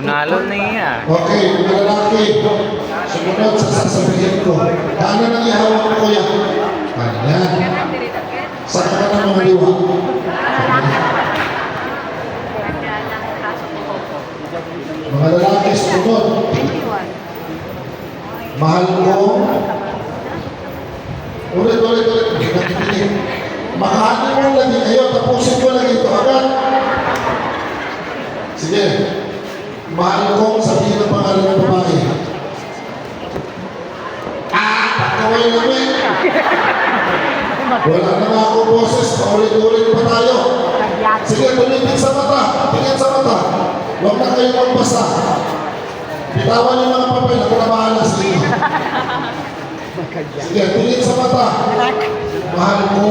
Malo na iya. Okay, mga lalaki, sumunod sa sasabihin ko. Paano nang ihawak ko kuya? Ayan. Sa ka ng mga liwa. Mga lalaki, sumunod. Mahal ko. Ulit, ulit, ulit. Nakikinig. Mahalin mo lagi kayo. Tapusin ko lagi ito agad. Sige. Mahal ko sabihin ng pangalan ng babae. Ah! Pagkaway namin. Wala na nga ako boses. Paulit-ulit pa tayo. Sige, tumipid sa mata. Tingin sa mata. Huwag na kayong magbasa. Bitawan yung mga papel. Ako na bahala sa inyo. Sige, tingin sa mata. Mahal ko